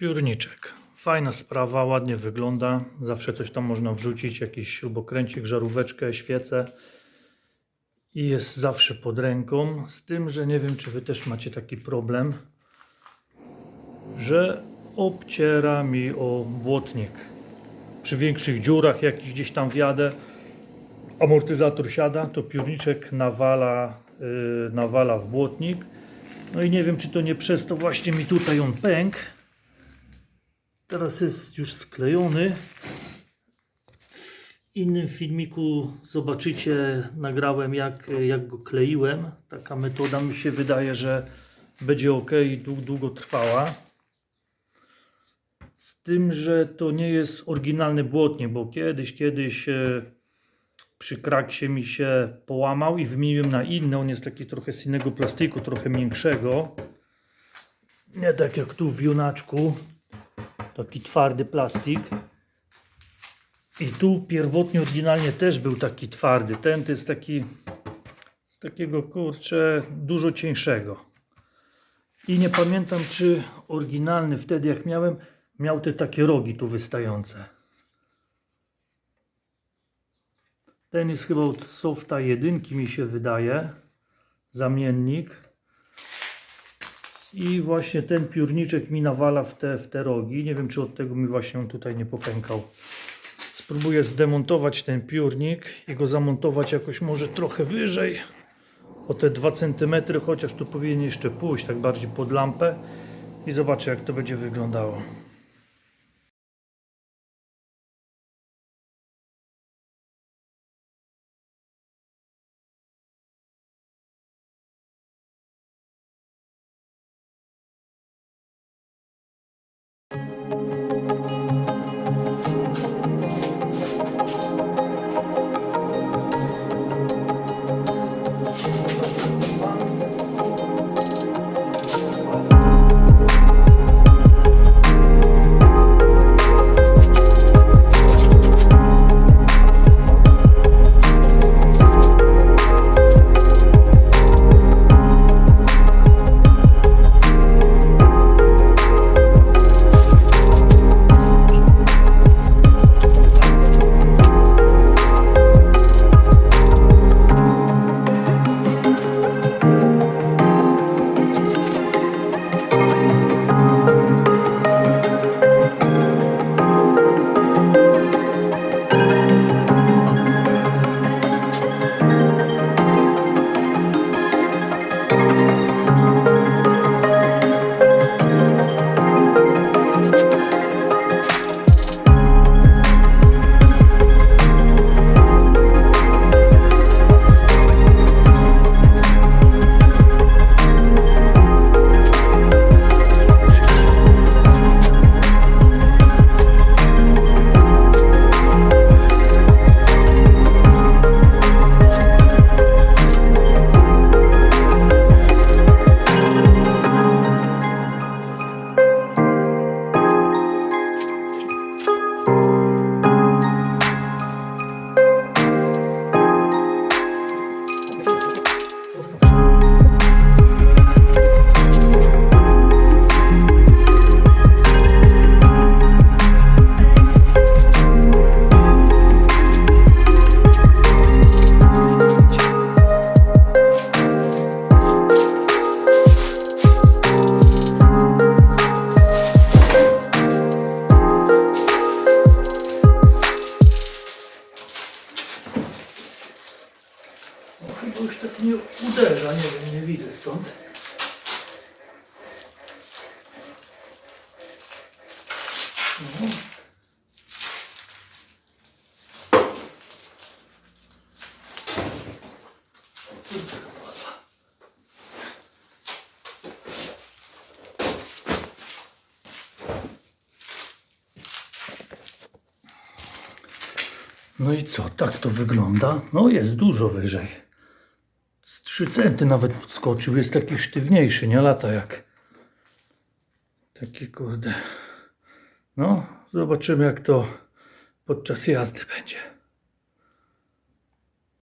Piórniczek. Fajna sprawa, ładnie wygląda. Zawsze coś tam można wrzucić, jakiś śrubokręcik, żaróweczkę, świecę. I jest zawsze pod ręką. Z tym, że nie wiem, czy wy też macie taki problem, że obciera mi o błotnik. Przy większych dziurach, jak gdzieś tam wjadę, amortyzator siada, to piórniczek nawala, yy, nawala w błotnik. No i nie wiem, czy to nie przez to właśnie mi tutaj on pękł. Teraz jest już sklejony. W innym filmiku zobaczycie, nagrałem jak, jak go kleiłem. Taka metoda mi się wydaje, że będzie ok i długo, trwała. Z tym, że to nie jest oryginalny błotnik, bo kiedyś, kiedyś e, przy kraksie mi się połamał i wymieniłem na inny. On jest taki trochę z innego plastiku, trochę miększego. Nie tak jak tu w junaczku. Taki twardy plastik. I tu pierwotnie, oryginalnie też był taki twardy. Ten to jest taki z takiego kurczę dużo cieńszego. I nie pamiętam, czy oryginalny wtedy, jak miałem, miał te takie rogi tu wystające. Ten jest chyba od softa jedynki mi się wydaje. Zamiennik. I właśnie ten piórniczek mi nawala w te, w te rogi. Nie wiem, czy od tego mi właśnie on tutaj nie popękał. Spróbuję zdemontować ten piórnik i go zamontować jakoś może trochę wyżej. O te 2 cm, chociaż tu powinien jeszcze pójść, tak bardziej pod lampę. I zobaczę, jak to będzie wyglądało. Już tak nie uderza, nie wiem, nie widzę stąd. No. No i co, tak to wygląda? No jest dużo wyżej. Z 3 centy nawet podskoczył, jest taki sztywniejszy, nie lata jak taki kurde. No, zobaczymy jak to podczas jazdy będzie.